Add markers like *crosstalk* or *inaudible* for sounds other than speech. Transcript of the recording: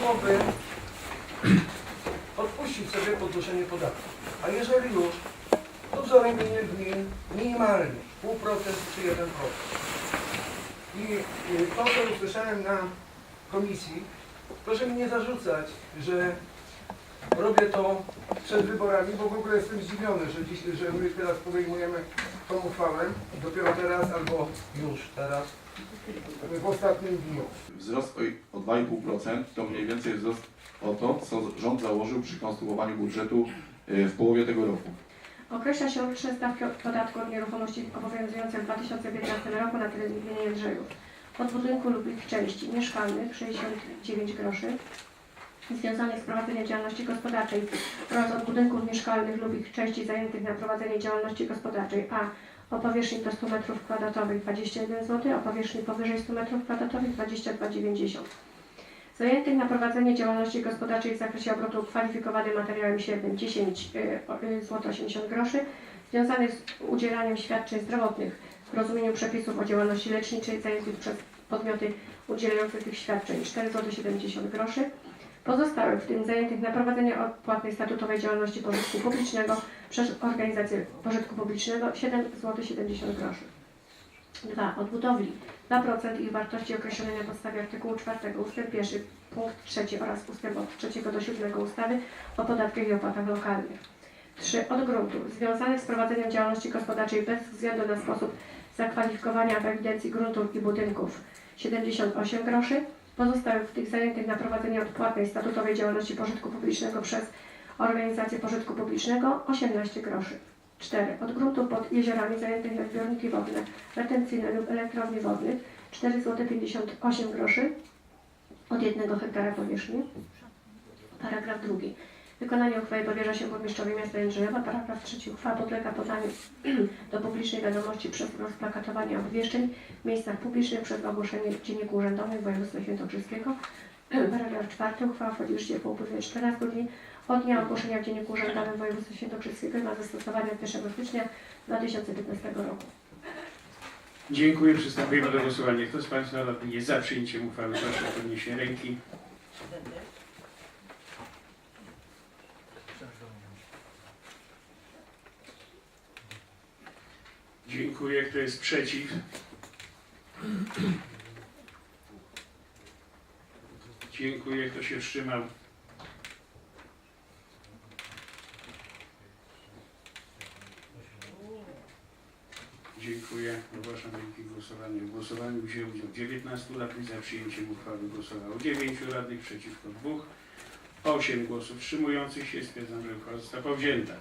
byłoby odpuścić sobie podnoszenie podatków. A jeżeli już, to wzorem innych gmin minimalnie, pół procent czy 1%. I y, to, co usłyszałem na komisji, proszę mi nie zarzucać, że robię to przed wyborami, bo w ogóle jestem zdziwiony, że, dziś, że my teraz podejmujemy tą uchwałę, dopiero teraz albo już teraz, w ostatnim dniu. Wzrost o- o 2,5% to mniej więcej wzrost o to, co rząd założył przy konstruowaniu budżetu y, w połowie tego roku. Określa się roczne stawki od podatku od nieruchomości obowiązujące w 2015 roku na terenie gminy Jędrzejów. Od budynku lub ich części mieszkalnych 69 groszy, związanych z prowadzeniem działalności gospodarczej oraz od budynków mieszkalnych lub ich części zajętych na prowadzenie działalności gospodarczej, a. O powierzchni do 100 m2 21 zł, o powierzchni powyżej 100 m2 22,90 Zajętych na prowadzenie działalności gospodarczej w zakresie obrotu kwalifikowanym materiałem siewnym 10 zł 80 groszy, związanych z udzielaniem świadczeń zdrowotnych w rozumieniu przepisów o działalności leczniczej zajętych przez podmioty udzielające tych świadczeń 4 zł 70 groszy, pozostałych, w tym zajętych na prowadzenie odpłatnej statutowej działalności pożytku publicznego przez organizację pożytku publicznego 7 zł 70 groszy. 2. Od budowli 2% ich wartości określonej na podstawie artykułu 4 ust. 1 punkt 3 oraz ust. od 3 do 7 ustawy o podatkach i opłatach lokalnych. 3. Od gruntów związanych z prowadzeniem działalności gospodarczej bez względu na sposób zakwalifikowania w ewidencji gruntów i budynków 78 groszy, pozostałych w tych zajętych na prowadzenie odpłatnej statutowej działalności pożytku publicznego przez organizację pożytku publicznego 18 groszy. 4. Od gruntów pod jeziorami zajętych na zbiorniki wodne, retencyjne lub elektrownie wodnych 4 zł 58 groszy od 1 hektara powierzchni. Paragraf drugi. Wykonanie uchwały powierza się burmistrzowi miasta Jędrzejowa. Paragraf trzeci. Uchwała podlega podaniu *clears throat* do publicznej wiadomości przez rozplakatowanie obwieszczeń w miejscach publicznych przez ogłoszenie w Dzienniku Urzędowym Województwa Świętokrzyskiego. *clears throat* Paragraf czwarty. Uchwała wchodzi w życie po upływie 14 dni od dnia ogłoszenia w Dzienniku Urzędowym Województwa Świętokrzyskiego ma zastosowanie od 1 stycznia 2015 roku. Dziękuję. Przystępujemy do głosowania. Kto z Państwa radnych jest za przyjęciem uchwały? Proszę o podniesienie ręki. Dziękuję. Kto jest przeciw? Dziękuję. Kto się wstrzymał? Dziękuję. Ogłaszam wyniki głosowania. W głosowaniu wzięło udział 19 radnych. Za przyjęciem uchwały głosowało 9 radnych, przeciwko 2. 8 głosów wstrzymujących się. Stwierdzam, że uchwała została powzięta.